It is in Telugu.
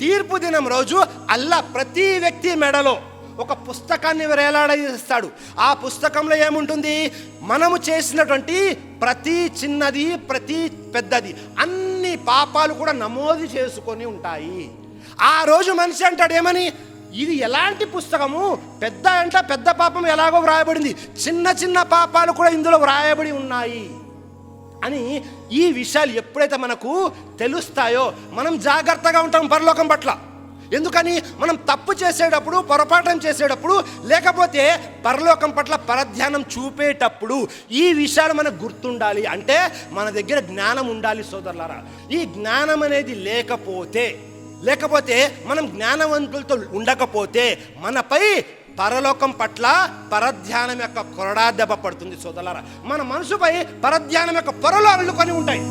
తీర్పు దినం రోజు అల్లా ప్రతి వ్యక్తి మెడలో ఒక పుస్తకాన్ని వేలాడేస్తాడు ఆ పుస్తకంలో ఏముంటుంది? మనము చేసినటువంటి ప్రతి చిన్నది ప్రతి పెద్దది అన్ని పాపాలు కూడా నమోదు చేసుకొని ఉంటాయి. ఆ రోజు మనిషి అంటాడు ఏమని? ఇది ఎలాంటి పుస్తకము? పెద్ద అంట పెద్ద పాపం ఎలాగో వ్రాయబడింది. చిన్న చిన్న పాపాలు కూడా ఇందులో వ్రాయబడి ఉన్నాయి. అని ఈ విషయాలు ఎప్పుడైతే మనకు తెలుస్తాయో మనం జాగ్రత్తగా ఉంటాం పరలోకం పట్ల. ఎందుకని? మనం తప్పు చేసేటప్పుడు పొరపాఠం చేసేటప్పుడు లేకపోతే పరలోకం పట్ల పరధ్యానం చూపేటప్పుడు ఈ విషయాలు మనకు గుర్తుండాలి. అంటే మన దగ్గర జ్ఞానం ఉండాలి సోదరులారా. ఈ జ్ఞానం అనేది లేకపోతే లేకపోతే మనం జ్ఞానవంతులతో ఉండకపోతే మనపై పరలోకం పట్ల పరధ్యానం యొక్క కొరడా దెబ్బ పడుతుంది సోదలరా మన మనసుపై పరధ్యానం యొక్క పొరలు అల్లుకొని ఉంటాయి.